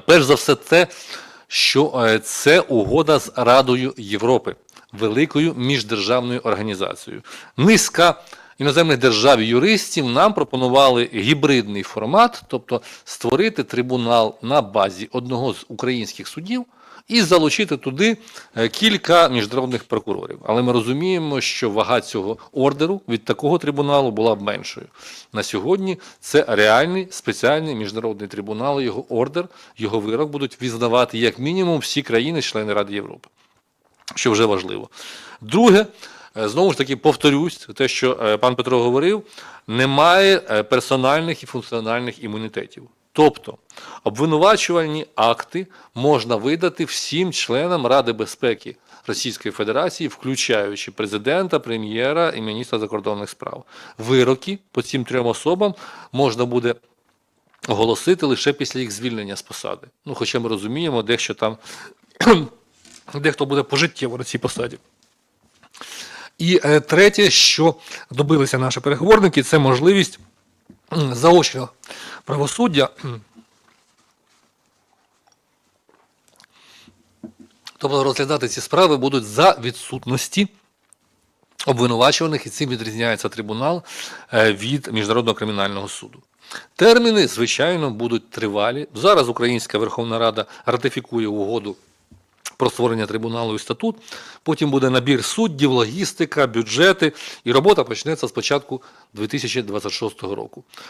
Перш за все, те, що е, це угода з Радою Європи, великою міждержавною організацією. Низка іноземних держав і юристів нам пропонували гібридний формат, тобто створити трибунал на базі одного з українських судів і залучити туди е, кілька міжнародних прокурорів. Але ми розуміємо, що вага цього ордеру від такого трибуналу була б меншою. На сьогодні це реальний спеціальний міжнародний трибунал. Його ордер, його вирок будуть визнавати як мінімум всі країни-члени Ради Європи що вже важливо. Друге, знову ж таки, повторюсь, те, що е, пан Петро говорив, немає е, персональних і функціональних імунітетів. Тобто обвинувачувальні акти можна видати всім членам Ради безпеки Російської Федерації, включаючи президента, прем'єра і міністра закордонних справ. Вироки по цим трьом особам можна буде оголосити лише після їх звільнення з посади. Ну, хоча ми розуміємо, дещо там дехто буде пожиттєво на цій посаді. І е, третє, що добилися наші переговорники, це можливість заочного правосуддя. Тобто розглядати ці справи будуть за відсутності обвинувачуваних, і цим відрізняється трибунал е, від Міжнародного кримінального суду. Терміни, звичайно, будуть тривалі. Зараз Українська Верховна Рада ратифікує угоду про створення трибуналу і статут. Потім буде набір суддів, логістика, бюджети, і робота почнеться з початку 2026 року.